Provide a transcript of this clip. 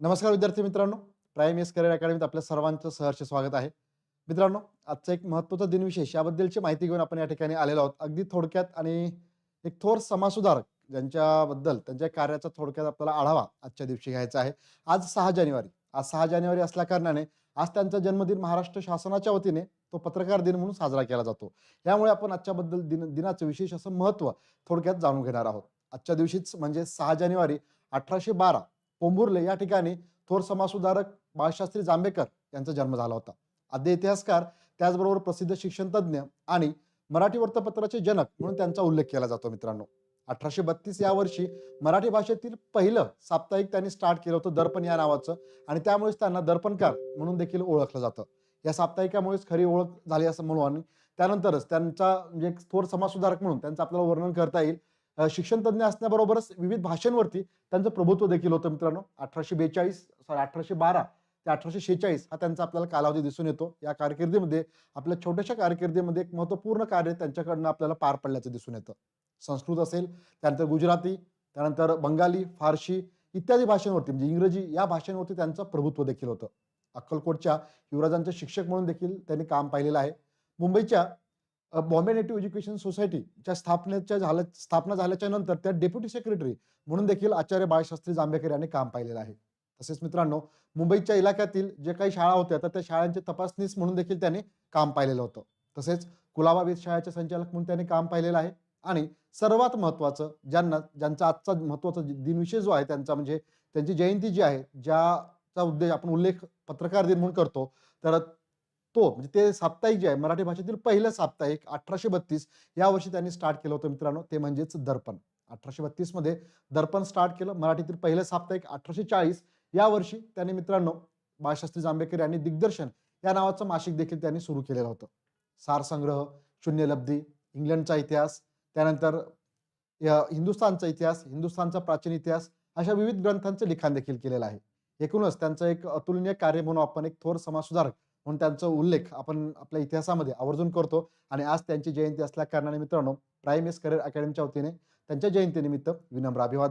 नमस्कार विद्यार्थी मित्रांनो. प्राईम एस करिअर अकॅडमीत आपल्या सर्वांचं सहर्ष स्वागत आहे. मित्रांनो आजचा एक महत्त्वाचा दिनविशेष याबद्दलची माहिती घेऊन आपण या ठिकाणी आलेलो आहोत. अगदी थोडक्यात आणि एक थोर समाजसुधारक ज्यांच्याबद्दल त्यांच्या कार्याचा थोडक्यात आपल्याला आढावा आजच्या दिवशी घ्यायचा आहे. आज सहा जानेवारी. आज सहा जानेवारी असल्या कारणाने आज त्यांचा जन्मदिन महाराष्ट्र शासनाच्या वतीने तो पत्रकार दिन म्हणून साजरा केला जातो. यामुळे आपण आजच्याबद्दल दिन दिनाचं विशेष असं महत्त्व थोडक्यात जाणून घेणार आहोत. आजच्या दिवशीच म्हणजे सहा जानेवारी अठराशे बारा पोंभुर्ले या ठिकाणी थोर समाजसुधारक बाळशास्त्री जांभेकर यांचा जन्म झाला होता. आद्य इतिहासकार त्याचबरोबर प्रसिद्ध शिक्षण तज्ज्ञ आणि मराठी वृत्तपत्राचे जनक म्हणून त्यांचा उल्लेख केला जातो मित्रांनो. अठराशे बत्तीस या वर्षी मराठी भाषेतील पहिलं साप्ताहिक त्यांनी स्टार्ट केलं होतं दर्पण या नावाचं आणि त्यामुळेच त्यांना दर्पणकार म्हणून देखील ओळखलं जातं. या साप्ताहिकामुळेच खरी ओळख झाली असं म्हणून आणि त्यानंतरच त्यांचा म्हणजे थोर समाजसुधारक म्हणून त्यांचं आपल्याला वर्णन करता येईल. शिक्षणतज्ञ असण्याबरोबरच विविध भाषांवरती त्यांचं प्रभुत्व देखील होतं मित्रांनो. अठराशे बेचाळीस सॉरी अठराशे बारा ते अठराशे शेचाळीस हा त्यांचा आपल्याला कालावधी दिसून येतो. या कारकिर्दीमध्ये आपल्या छोट्याशा कारकिर्दीमध्ये एक महत्त्वपूर्ण कार्य त्यांच्याकडनं आपल्याला पार पडल्याचं दिसून येतं. संस्कृत असेल त्यानंतर गुजराती त्यानंतर बंगाली फारशी इत्यादी भाषांवरती म्हणजे इंग्रजी या भाषांवरती त्यांचं प्रभुत्व देखील होतं. अक्कलकोटच्या युवराजांचे शिक्षक म्हणून देखील त्यांनी काम पाहिलेलं आहे. मुंबईच्या बॉम्बे नेटिव्ह एज्युकेशन सोसायटीच्या स्थापनेच्या झाल्या स्थापना झाल्याच्यानंतर त्या डेप्युटी सेक्रेटरी म्हणून देखील आचार्य बाळशास्त्री जांभेकर यांनी काम पाहिलेलं आहे. तसेच मित्रांनो मुंबईच्या इलाक्यातील जे काही शाळा होत्या तर त्या शाळांची तपासणीस म्हणून देखील त्यांनी काम पाहिलेलं होतं. तसेच कुलाबा वेधशाळेचे संचालक म्हणून त्यांनी काम पाहिलेलं आहे. आणि सर्वात महत्त्वाचं ज्यांना ज्यांचा आजचा महत्त्वाचा दिनविषय जो आहे त्यांचा म्हणजे त्यांची जयंती जी आहे ज्याचा उद्देश आपण उल्लेख पत्रकार दिन म्हणून करतो तर तो म्हणजे ते साप्ताहिक जे आहे मराठी भाषेतील पहिलं साप्ताहिक अठराशे बत्तीस या वर्षी त्यांनी स्टार्ट केलं होतं मित्रांनो. ते म्हणजेच दर्पण. अठराशे बत्तीसमध्ये दर्पण स्टार्ट केलं. मराठीतील पहिलं साप्ताहिक अठराशे चाळीस या वर्षी त्यांनी मित्रांनो बाळशास्त्री जांभेकर यांनी दिग्दर्शन या नावाचं मासिक देखील त्यांनी सुरू केलेलं होतं. सारसंग्रह शून्यलब्धी इंग्लंडचा इतिहास त्यानंतर हिंदुस्थानचा इतिहास हिंदुस्थानचा प्राचीन इतिहास अशा विविध ग्रंथांचं लिखाण देखील केलेलं आहे. एकूणच त्यांचं एक अतुलनीय कार्य म्हणून आपण एक थोर समाजसुधारक म्हणून त्यांचा उल्लेख आपण आपल्या इतिहासामध्ये आवर्जून करतो. आणि आज त्यांची जयंती असल्या कारणाने मित्रांनो प्राईम एस करिअर अकॅडमीच्या वतीने त्यांच्या जयंतीनिमित्त विनम्र अभिवादन